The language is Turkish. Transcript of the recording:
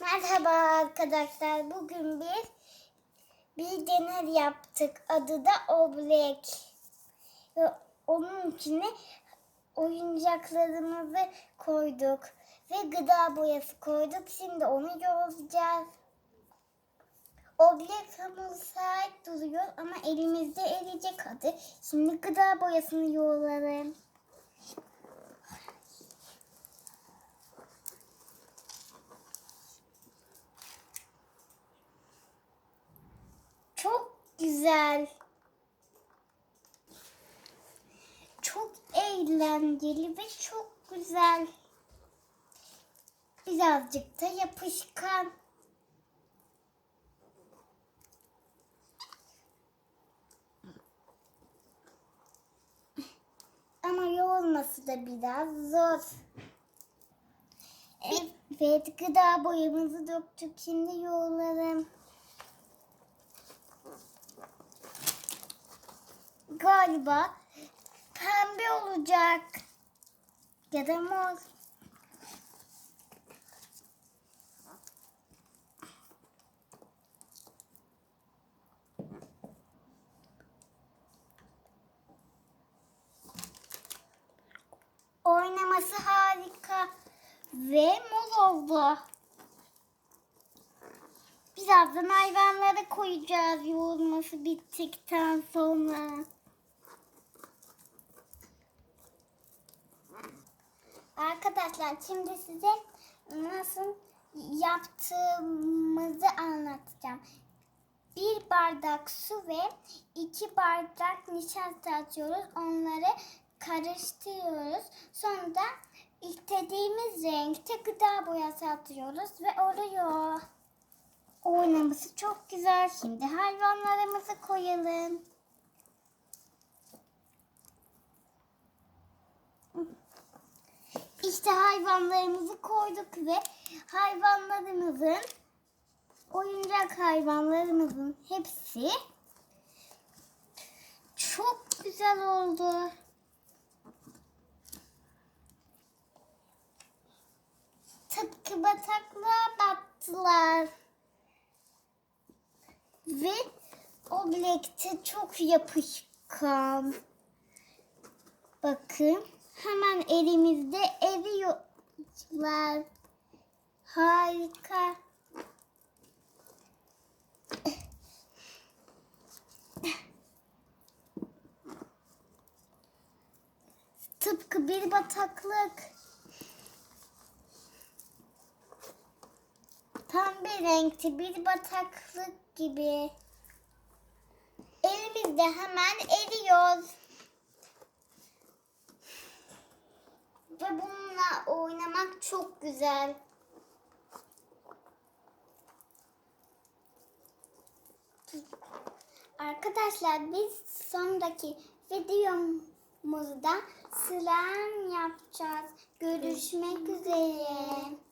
Merhaba arkadaşlar. Bugün bir bir deney yaptık. Adı da Oblek. Ve onun içine oyuncaklarımızı koyduk. Ve gıda boyası koyduk. Şimdi onu yoğuracağız. Oblek hamur duruyor ama elimizde eriyecek hadi. Şimdi gıda boyasını yoğuralım. Çok güzel. Çok eğlenceli ve çok güzel. Birazcık da yapışkan. Ama yoğurması da biraz zor. Evet, gıda boyamızı döktük. Şimdi yoğuralım. Galiba pembe olacak. Ya da mor. Oynaması harika ve mor oldu. Birazdan hayvanları koyacağız yoğurması bittikten sonra. Arkadaşlar şimdi size nasıl yaptığımızı anlatacağım. Bir bardak su ve iki bardak nişasta atıyoruz. Onları karıştırıyoruz. Sonra istediğimiz renkte gıda boyası atıyoruz ve oluyor. Oynaması çok güzel. Şimdi hayvanlarımızı koyalım. İşte hayvanlarımızı koyduk ve hayvanlarımızın oyuncak hayvanlarımızın hepsi çok güzel oldu. Tıpkı bataklığa battılar. Ve o bilekte çok yapışkan. Bakın hemen elimizde eriyorlar. Harika. Tıpkı bir bataklık. Tam bir renkti bir bataklık gibi. Elimizde hemen eriyor. Ve bununla oynamak çok güzel. Arkadaşlar biz sondaki videomuzda slime yapacağız. Görüşmek üzere.